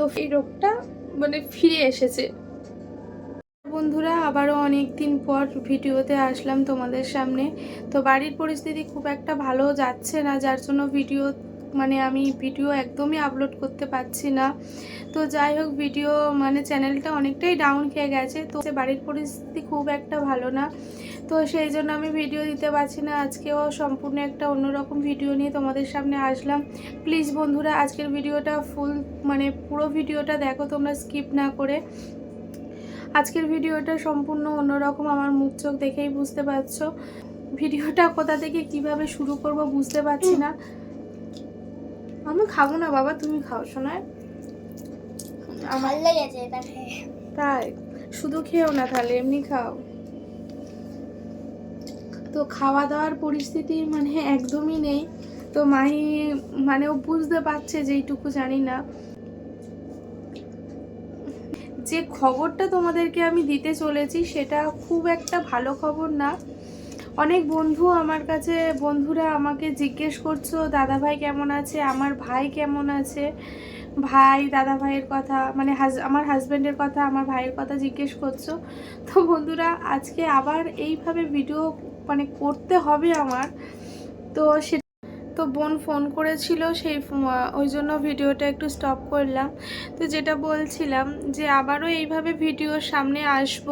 তো এই রোগটা মানে ফিরে এসেছে। বন্ধুরা, আবারও অনেক দিন পর ভিডিওতে আসলাম তোমাদের সামনে। তো বাড়ির পরিস্থিতি খুব একটা ভালো যাচ্ছে না, যার জন্য ভিডিও মানে আমি ভিডিও একদমই আপলোড করতে পারছি না। তো যাই হোক, ভিডিও মানে চ্যানেলটা অনেকটাই ডাউন খেয়ে গেছে। তো বাড়ির পরিস্থিতি খুব একটা ভালো না। তো সেই জন্য আমি ভিডিও দিতে পারছি না। আজকেও সম্পূর্ণ একটা অন্যরকম ভিডিও নিয়ে তোমাদের সামনে আসলাম। প্লিজ বন্ধুরা আজকের ভিডিওটা ফুল মানে পুরো ভিডিওটা দেখো তোমরা স্কিপ না করে। আজকের ভিডিওটা সম্পূর্ণ অন্যরকম আমার মুখ চোখ দেখেই বুঝতে পারছ। ভিডিওটা কোথা থেকে কীভাবে শুরু করব বুঝতে পারছি না। আমি খাব না বাবা তুমি খাও শোনায় আমার লেগেছে তাই শুধু খেও না তাহলে এমনি খাও। তো খাওয়া দাওয়ার পরিস্থিতি মানে একদমই নেই। তো মাই মানে ও বুঝতে পারছে যে এইটুকু জানি না। যে খবরটা তোমাদেরকে আমি দিতে চলেছি সেটা খুব একটা ভালো খবর না। অনেক বন্ধু আমার কাছে, বন্ধুরা আমাকে জিজ্ঞেস করছ দাদা ভাই কেমন আছে? আমার ভাই কেমন আছে? ভাই দাদা ভাইয়ের কথা মানে আমার হাজব্যান্ডের কথা, আমার ভাইয়ের কথা জিজ্ঞেস করছ। তো বন্ধুরা, আজকে আবার এইভাবে ভিডিও মানে করতে হবে আমার। তো সে, তো বোন ফোন করেছিল সেই ওই জন্য ভিডিওটা একটু স্টপ করলাম। তো যেটা বলছিলাম যে আবারও এইভাবে ভিডিওর সামনে আসব,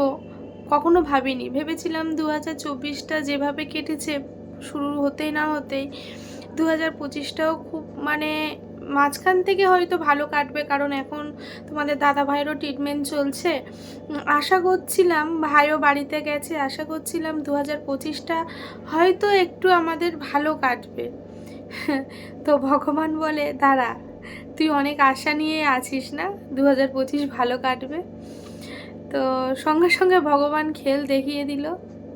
কখনো ভাবিনি। ভেবেছিলাম দু হাজার চব্বিশটা যেভাবে কেটেছে, শুরু হতেই না হতেই দু হাজার পঁচিশটাও খুব মানে মাঝখান থেকে হয়তো ভালো কাটবে, কারণ এখন তোমাদের দাদা ভাইয়েরও ট্রিটমেন্ট চলছে। আশা করছিলাম, ভাইও বাড়িতে গেছে, আশা করছিলাম দু হাজার পঁচিশটা হয়তো একটু আমাদের ভালো কাটবে। তো ভগবান বলে, দাঁড়া, তুই অনেক আশা নিয়ে আছিস না? দু হাজার পঁচিশ ভালো কাটবে। তো সঙ্গে সঙ্গে ভগবান খেল দেখিয়ে দিল।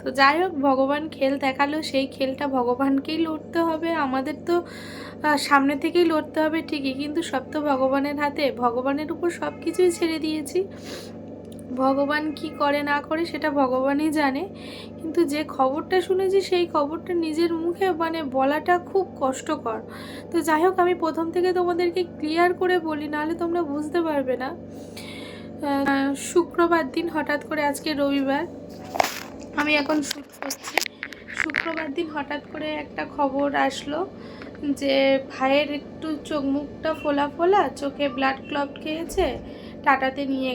তো যাই হোক, ভগবান খেল দেখাল, সেই খেলটা ভগবানকেই লড়তে হবে। আমাদের তো সামনে থেকেই লড়তে হবে ঠিকই, কিন্তু সব তো ভগবানের হাতে। ভগবানের উপর সব কিছুই ছেড়ে দিয়েছি। ভগবান কি করে না করে সেটা ভগবানই জানে। কিন্তু যে খবরটা শুনেছি, সেই খবরটা নিজের মুখে মানে বলাটা খুব কষ্টকর। তো যাই হোক, আমি প্রথম থেকে তোমাদেরকে ক্লিয়ার করে বলি, নাহলে তোমরা বুঝতে পারবে না। শুক্রবার দিন হঠাৎ করে আজকে রবিবার। আমি এখন শ্যুট করছি। শুক্রবার দিন হঠাৎ করে একটা খবর আসলো যে ভাইয়ের একটু চোখ মুখটা ফোলা ফোলা, চোখে ব্লাড ক্লব খেয়েছে, টাটাতে নিয়ে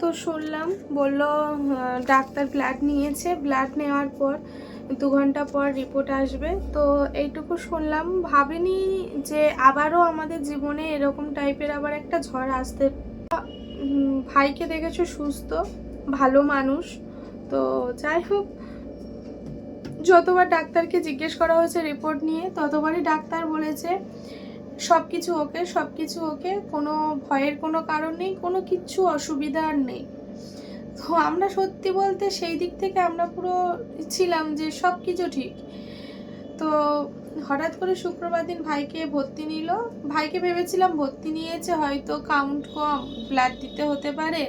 তো শুনলাম, বলল ডাক্তার ব্লাড নিয়েছে। ব্লাড নেওয়ার পর দু ঘণ্টা পর রিপোর্ট আসবে। তো এইটুকু শুনলাম। ভাবিনি যে আবারও আমাদের জীবনে এরকম টাইপের আবার একটা ঝড় আসতে ভাইকে দেখেছ সুস্থ, ভালো মানুষ। তো যাই হোক, যতবার ডাক্তারকে জিজ্ঞেস করা হয়েছে রিপোর্ট নিয়ে, ততবারই ডাক্তার বলেছে সব কিছু ওকে সব কিছু ওকে, কোনো ভয়ের কোনো কারণ নেই, কোনো কিচ্ছু অসুবিধা আর নেই। তো আমরা সত্যি বলতে সেই দিক থেকে আমরা পুরো ছিলাম যে সব কিছু ঠিক। তো হঠাৎ করে শুক্রবার দিন ভাইকে ভর্তি নিল। ভাইকে ভেবেছিলাম ভর্তি নিয়েছে, হয়তো কাউন্ট কম ব্লাড দিতে হতে পারে।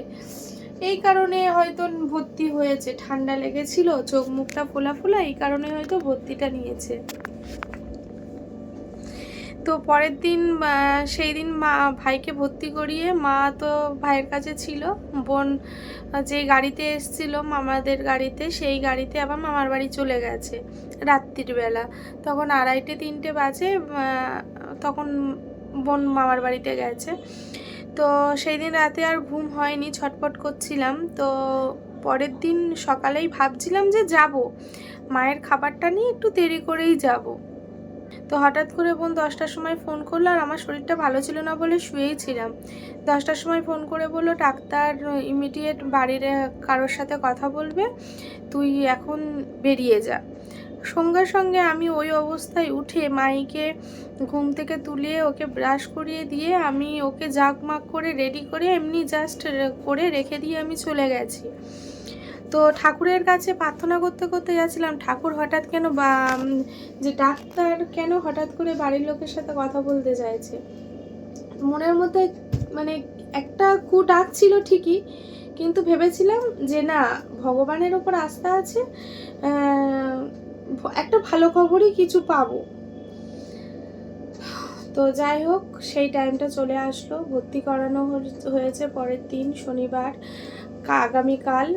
এই কারণে হয়তো ভর্তি হয়েছে, ঠান্ডা লেগেছিল, চোখ মুখটা ফোলা ফোলা, এই কারণে হয়তো ভর্তিটা নিয়েছে। তো পরের দিন সেই দিন মা, ভাইকে ভর্তি করিয়ে মা তো ভাইয়ের কাছে ছিল। বোন যে গাড়িতে এসছিল মামাদের গাড়িতে, সেই গাড়িতে আবার মামার বাড়ি চলে গেছে রাত্রির বেলা। তখন আড়াইটে, তিনটে বাজে তখন বোন মামার বাড়িতে গেছে। তো সেই দিন রাতে আর ঘুম হয়নি ছটপট করছিলাম। তো পরের দিন সকালেই ভাবছিলাম যে যাব। মায়ের খাবারটা নিয়ে একটু দেরি করেই যাব। তো হঠাৎ করে বোন দশটার সময় ফোন করল আর আমার শরীরটা ভালো ছিল না বলে শুয়েই ছিলাম। দশটার সময় ফোন করে বলল, ডাক্তার ইমিডিয়েট বাড়ির কারোর সাথে কথা বলবে, তুই এখন বেরিয়ে যা। সঙ্গে সঙ্গে আমি ওই অবস্থায় উঠে মাইকে ঘুম থেকে তুলে ওকে ব্রাশ করিয়ে দিয়ে আমি ওকে জাগমাগ করে রেডি করে এমনি জাস্ট করে রেখে দিয়ে আমি চলে গেছি। তো ঠাকুরের কাছে প্রার্থনা করতে করতে যাচ্ছিলাম, ঠাকুর হঠাৎ কেন বা যে ডাক্তার কেন হঠাৎ করে বাড়ির লোকের সাথে কথা বলতে চাইছে? মনের মধ্যে মানে একটা কু ডাক ছিল ঠিকই, কিন্তু ভেবেছিলাম যে না, ভগবানের ওপর আস্থা আছে একটা ভালো খবরই কিছু পাবো। তো যাই হোক, সেই টাইমটা চলে আসলো, ভর্তি করানো হয়েছে পরের দিন, শনিবার। আগামীকাল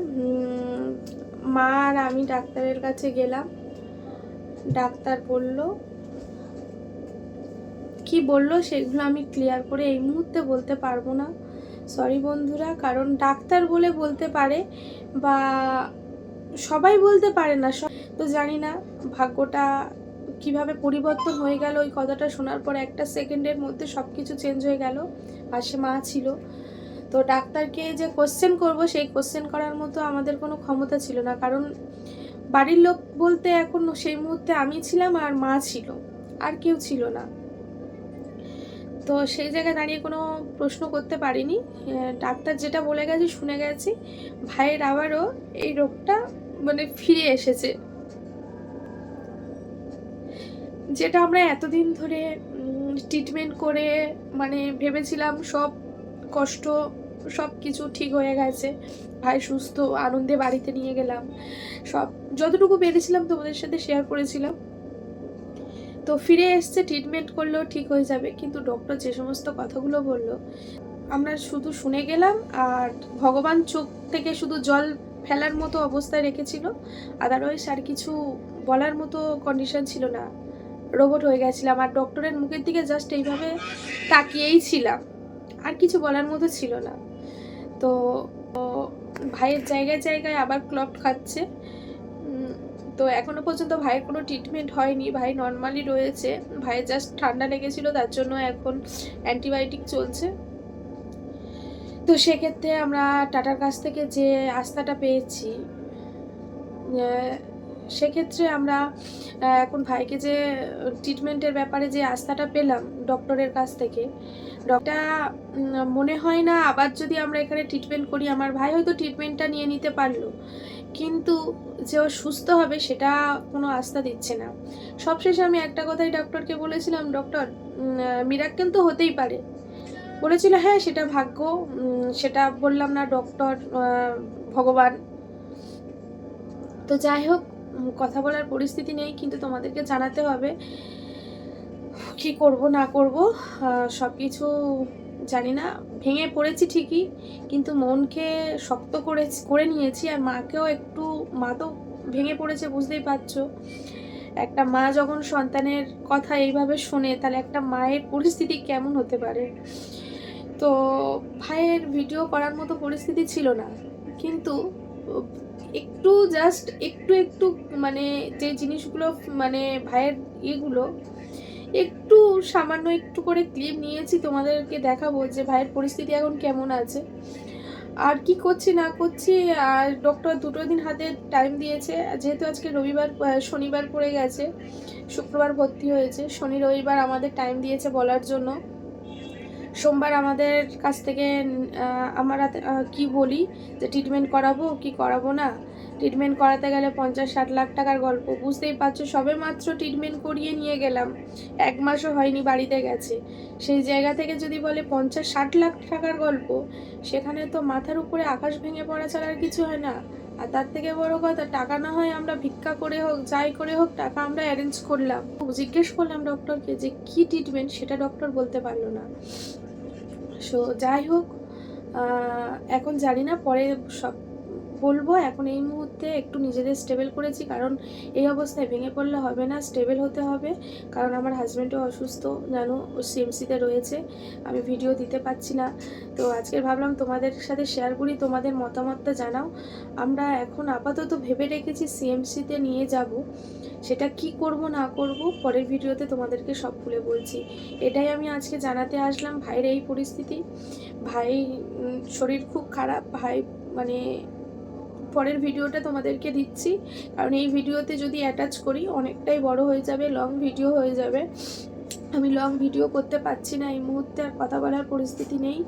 মা আর আমি ডাক্তারের কাছে গেলাম। ডাক্তার বলল, কি বলল সেগুলো আমি ক্লিয়ার করে এই মুহূর্তে বলতে পারব না। সরি বন্ধুরা, কারণ ডাক্তার বলে বলতে পারে বা সবাই বলতে পারে না। তো জানি না, ভাগ্যটা কীভাবে পরিবর্তন হয়ে গেল, ওই কথাটা শোনার পর একটা সেকেন্ডের মধ্যে সব কিছু চেঞ্জ হয়ে গেল। পাশে মা ছিল। তো ডাক্তারকে যে কোশ্চেন করব, সেই কোশ্চেন করার মতো আমাদের কোনো ক্ষমতা ছিল না। কারণ বাড়ির লোক বলতে এখন সেই মুহূর্তে আমি ছিলাম আর মা ছিল, আর কেউ ছিল না। তো সেই জায়গায় দাঁড়িয়ে কোনো প্রশ্ন করতে পারিনি। ডাক্তার যেটা বলে গেছে, শুনে গেছি। ভাইয়ের আবারও এই রোগটা মানে ফিরে এসেছে। যেটা আমরা এতদিন ধরে ট্রিটমেন্ট করে মানে ভেবেছিলাম, সব কষ্ট সব কিছু ঠিক হয়ে গেছে। ভাই সুস্থ, আনন্দে বাড়িতে নিয়ে গেলাম। সব, যতটুকু পেরেছিলাম তোমাদের সাথে শেয়ার করেছিলাম। তো ফিরে এসছে ট্রিটমেন্ট করলেও ঠিক হয়ে যাবে। কিন্তু ডক্টর যে সমস্ত কথাগুলো বলল, আমরা শুধু শুনে গেলাম আর ভগবান চোখ থেকে শুধু জল ফেলার মতো অবস্থায় রেখেছিল। আদারওয়াইজ আর কিছু বলার মতো কন্ডিশন ছিল না। রোবট হয়ে গেছিলাম। আর ডক্টরের মুখের দিকে জাস্ট এইভাবে তাকিয়েই ছিলাম। আর কিছু বলার মতো ছিল না। তো ভাইয়ের জায়গায় জায়গায় আবার ক্লট খাচ্ছে। তো এখনও পর্যন্ত ভাইয়ের কোনো ট্রিটমেন্ট হয়নি। ভাই নর্মালি রয়েছে। ভাইয়ের জাস্ট ঠান্ডা লেগেছিল, তার জন্য এখন অ্যান্টিবায়োটিক চলছে। তো সেক্ষেত্রে আমরা টাটার কাছ থেকে যে আস্থাটা পেয়েছি সেক্ষেত্রে আমরা এখন ভাইকে যে ট্রিটমেন্টের ব্যাপারে যে আস্থাটা পেলাম ডক্টরের কাছ থেকে ডক্টর মনে হয় না আবার যদি আমরা এখানে ট্রিটমেন্ট করি, আমার ভাই হয়তো ট্রিটমেন্টটা নিয়ে নিতে পারল, কিন্তু যে ও সুস্থ হবে সেটা কোনো আস্থা দিচ্ছে না। সবশেষে আমি একটা কথাই ডক্টরকে বলেছিলাম ডক্টর মিরাক্কেল তো হতেই পারে। বলেছিল হ্যাঁ সেটা ভাগ্য। সেটা বললাম না ডক্টর ভগবান। তো যাই হোক কথা বলার পরিস্থিতি নেই, কিন্তু তোমাদেরকে জানাতে হবে কি করব, না করব সব কিছু জানি না, ভেঙে পড়েছি ঠিকই, কিন্তু মনকে শক্ত করে করে নিয়েছি, আর মাকেও একটু, মা তো ভেঙে পড়েছে, বুঝতেই পারছ। একটা মা যখন সন্তানের কথা এইভাবে শোনে, তাহলে একটা মায়ের পরিস্থিতি কেমন হতে পারে? তো ভাইয়ের ভিডিও করার মতো পরিস্থিতি ছিল না, কিন্তু একটু জাস্ট একটু একটু মানে যে জিনিসগুলো মানে ভাইয়ের ইয়েগুলো, একটু সামান্য একটু করে ক্লিপ নিয়েছি, তোমাদেরকে দেখাবো যে ভাইয়ের পরিস্থিতি এখন কেমন আছে। আর কি করছি না করছি, আর ডক্টর দুটো দিন হাতে টাইম দিয়েছে, যেহেতু আজকে রবিবার শনিবার পড়ে গেছে, শুক্রবার ভর্তি হয়েছে, শনি রবিবার আমাদের টাইম দিয়েছে বলার জন্য। সোমবার আমাদের কাছ থেকে আমার কি বলি, যে ট্রিটমেন্ট করাবো কি করাবো না ট্রিটমেন্ট করাতে গেলে পঞ্চাশ, ষাট লাখ টাকার গল্প। বুঝতেই পারছ, সবে মাত্র ট্রিটমেন্ট করিয়ে নিয়ে গেলাম। এক মাসও হয়নি, বাড়িতে গেছে। সেই জায়গা থেকে যদি বলে পঞ্চাশ, ষাট লাখ টাকার গল্প, সেখানে তো মাথার উপরে আকাশ ভেঙে পড়া ছাড়া আর কিছু হয় না। আর তার থেকে বড় কথা, টাকা না হয় আমরা ভিক্ষা করে হোক, যাই করে হোক, টাকা আমরা অ্যারেঞ্জ করলাম। জিজ্ঞেস করলাম ডক্টরকে যে কি ট্রিটমেন্ট সেটা ডক্টর বলতে পারল না। সো যাই হোক এখন জানি না, পরে সব বলব, এখন এই মুহূর্তে একটু নিজেদের স্টেবল করেছি, কারণ এই অবস্থায় ভেঙে পড়লে হবে না স্টেবল হতে হবে। কারণ আমার হাজব্যান্ডও অসুস্থ, জানো সিএমসিতে রয়েছে, আমি ভিডিও দিতে পারছি না। তো আজকে ভাবলাম তোমাদের সাথে শেয়ার করি, তোমাদের মতামতটা জানাও। আমরা এখন আপাতত ভেবে রেখেছি সিএমসিতে নিয়ে যাব। সেটা কি করব, না করব, পরের ভিডিওতে তোমাদেরকে সব খুলে বলছি। এটাই আমি আজকে জানাতে আসলাম ভাইয়ের এই পরিস্থিতি। ভাই শরীর খুব খারাপ, ভাই মানে পরের ভিডিওটা তোমাদেরকে দিচ্ছি। কারণ এই ভিডিওতে যদি অ্যাটাচ করি, অনেকটাই বড় হয়ে যাবে লং ভিডিও হয়ে যাবে। আমি লং ভিডিও করতে পারছি না, এই মুহূর্তে আর কথা বলার পরিস্থিতি নেই।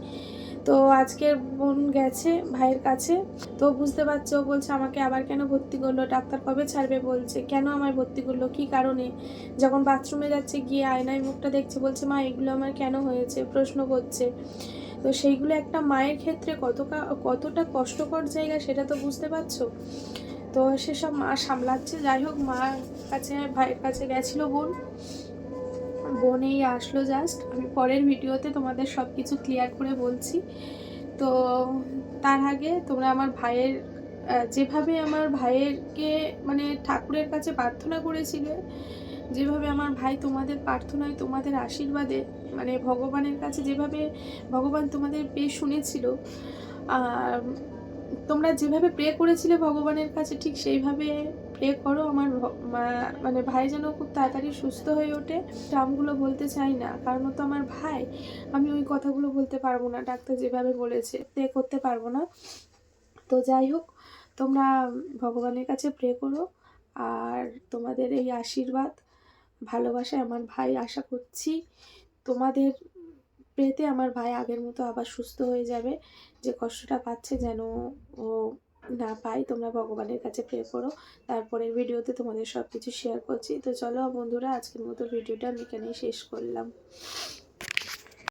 তো আজকের বোন গেছে ভাইয়ের কাছে, তো বুঝতে পারছ, ও বলছে আমাকে আবার কেন ভর্তি করল, ডাক্তার কবে ছাড়বে বলছে, কেন আমায় ভর্তি করল, কি কারণে? যখন বাথরুমে যাচ্ছে, গিয়ে আয়নায় মুখটা দেখছে, বলছে, মা, এগুলো আমার কেন হয়েছে? প্রশ্ন করছে। তো সেইগুলো একটা মায়ের ক্ষেত্রে কতটা কতটা কষ্টকর জায়গা সেটা তো বুঝতে পারছ? তো সেসব মা সামলাচ্ছে। যাই হোক, মা কাছে, ভাইয়ের কাছে গেছিল বোন। বোন এই আসলো জাস্ট আমি পরের ভিডিওতে তোমাদের সব কিছু ক্লিয়ার করে বলছি। তো তার আগে তোমরা আমার ভাইয়ের যেভাবে আমার ভাইয়েরকে মানে ঠাকুরের কাছে প্রার্থনা করেছিলে যেভাবে আমার ভাই তোমাদের প্রার্থনায়, তোমাদের আশীর্বাদে মানে ভগবানের কাছে যেভাবে ভগবান তোমাদের পেয়ে শুনেছিল, আর তোমরা যেভাবে প্রে করেছিলে ভগবানের কাছে, ঠিক সেইভাবে প্রে করো আমার মানে ভাই যেন খুব তাড়াতাড়ি সুস্থ হয়ে ওঠে। টার্মগুলো বলতে চাই না, কারণ তো আমার ভাই, আমি ওই কথাগুলো বলতে পারব না, ডাক্তার যেভাবে বলেছে প্রে করতে পারব না। তো যাই হোক, তোমরা ভগবানের কাছে প্রে করো, আর তোমাদের এই আশীর্বাদ ভালোবাসায় আমার ভাই, আশা করছি তোমাদের প্রেতে আমার ভাই আগের মতো আবার সুস্থ হয়ে যাবে। যে কষ্টটা পাচ্ছে যেন ও না পাই তোমরা ভগবানের কাছে প্রে করো। তারপরের ভিডিওতে তোমাদের সব কিছু শেয়ার করছি। তো চলো বন্ধুরা, আজকের মতো ভিডিওটা আমি এখানেই শেষ করলাম।